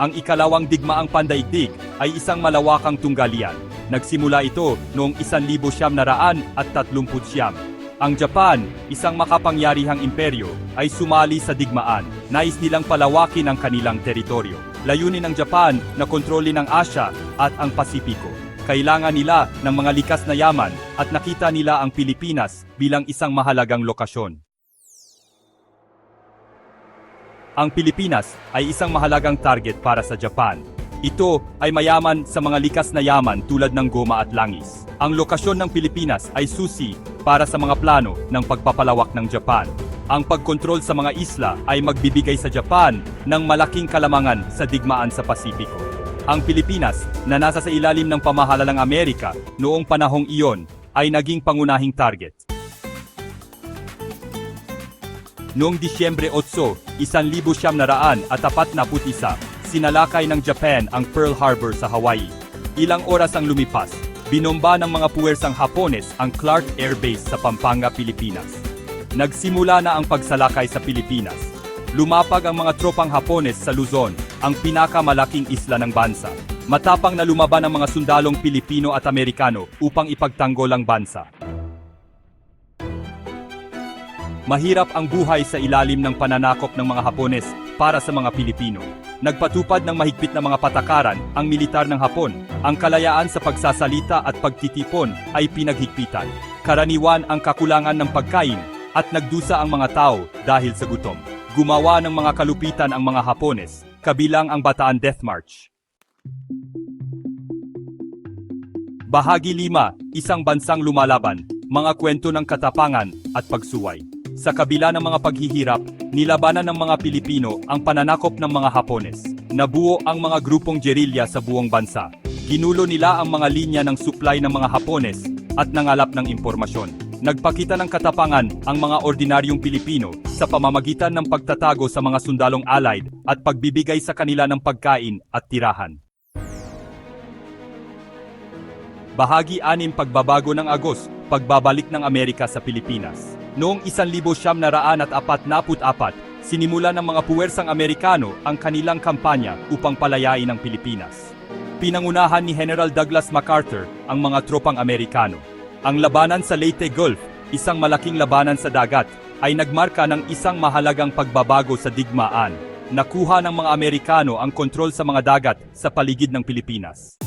Ang ikalawang digmaang pandaigdig ay isang malawakang tunggalian. Nagsimula ito noong 1939. Ang Japan, isang makapangyarihang imperyo, ay sumali sa digmaan. Nais nilang palawakin ang kanilang teritoryo. Layunin ng Japan na kontrolin ang Asya at ang Pasipiko. Kailangan nila ng mga likas na yaman at nakita nila ang Pilipinas bilang isang mahalagang lokasyon. Ang Pilipinas ay isang mahalagang target para sa Japan. Ito ay mayaman sa mga likas na yaman tulad ng goma at langis. Ang lokasyon ng Pilipinas ay susi para sa mga plano ng pagpapalawak ng Japan. Ang pagkontrol sa mga isla ay magbibigay sa Japan ng malaking kalamangan sa digmaan sa Pasipiko. Ang Pilipinas, na nasa sa ilalim ng pamahala ng Amerika noong panahong iyon, ay naging pangunahing target. Noong Disyembre 8, 1941, sinalakay ng Japan ang Pearl Harbor sa Hawaii. Ilang oras ang lumipas, binomba ng mga puwersang Hapones ang Clark Air Base sa Pampanga, Pilipinas. Nagsimula na ang pagsalakay sa Pilipinas. Lumapag ang mga tropang Hapones sa Luzon, ang pinakamalaking isla ng bansa. Matapang na lumaban ang mga sundalong Pilipino at Amerikano upang ipagtanggol ang bansa. Mahirap ang buhay sa ilalim ng pananakop ng mga Hapones para sa mga Pilipino. Nagpatupad ng mahigpit na mga patakaran ang militar ng Hapon. Ang kalayaan sa pagsasalita at pagtitipon ay pinaghigpitan. Karaniwan ang kakulangan ng pagkain at nagdusa ang mga tao dahil sa gutom. Gumawa ng mga kalupitan ang mga Hapones, kabilang ang Bataan Death March. Bahagi 5, isang bansang lumalaban, mga kwento ng katapangan at pagsuway. Sa kabila ng mga paghihirap, nilabanan ng mga Pilipino ang pananakop ng mga Hapones. Nabuo ang mga grupong gerilya sa buong bansa. Ginulo nila ang mga linya ng supply ng mga Hapones at nangalap ng impormasyon. Nagpakita ng katapangan ang mga ordinaryong Pilipino sa pamamagitan ng pagtatago sa mga sundalong allied at pagbibigay sa kanila ng pagkain at tirahan. Bahagi 6 Pagbabago ng Agos, pagbabalik ng Amerika sa Pilipinas. Noong 1944, sinimula ng mga puwersang Amerikano ang kanilang kampanya upang palayain ang Pilipinas. Pinangunahan ni General Douglas MacArthur ang mga tropang Amerikano. Ang labanan sa Leyte Gulf, isang malaking labanan sa dagat, ay nagmarka ng isang mahalagang pagbabago sa digmaan. Nakuha ng mga Amerikano ang kontrol sa mga dagat sa paligid ng Pilipinas.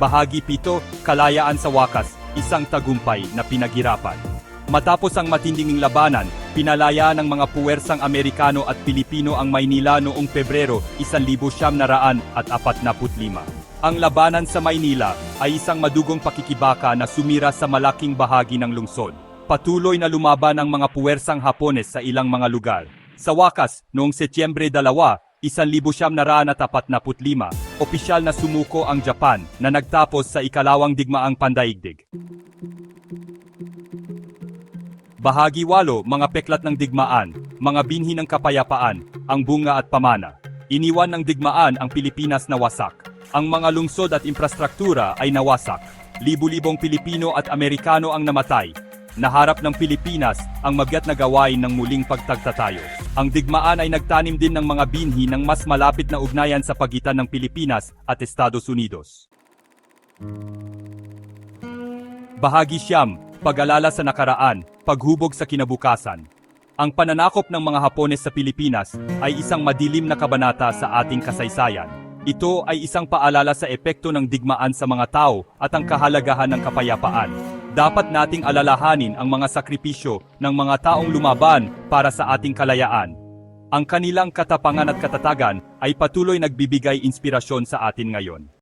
Bahagi 7, Kalayaan sa Wakas, isang tagumpay na pinaghirapan. Matapos ang matinding labanan, pinalaya ng mga puwersang Amerikano at Pilipino ang Maynila noong Pebrero 1945. Ang labanan sa Maynila ay isang madugong pakikibaka na sumira sa malaking bahagi ng lungsod. Patuloy na lumaban ang mga puwersang Hapones sa ilang mga lugar. Sa wakas, noong Setyembre 2, 1945, opisyal na sumuko ang Japan na nagtapos sa ikalawang digmaang pandaigdig. Bahagi 8, mga peklat ng digmaan, mga binhi ng kapayapaan, ang bunga at pamana. Iniwan ng digmaan ang Pilipinas na wasak. Ang mga lungsod at infrastruktura ay nawasak. Libu-libong Pilipino at Amerikano ang namatay. Naharap ng Pilipinas ang mabigat na gawain ng muling pagtagtatayo. Ang digmaan ay nagtanim din ng mga binhi ng mas malapit na ugnayan sa pagitan ng Pilipinas at Estados Unidos. Bahagi siyam, pag-alala sa nakaraan, paghubog sa kinabukasan. Ang pananakop ng mga Hapones sa Pilipinas ay isang madilim na kabanata sa ating kasaysayan. Ito ay isang paalala sa epekto ng digmaan sa mga tao at ang kahalagahan ng kapayapaan. Dapat nating alalahanin ang mga sakripisyo ng mga taong lumaban para sa ating kalayaan. Ang kanilang katapangan at katatagan ay patuloy nagbibigay inspirasyon sa atin ngayon.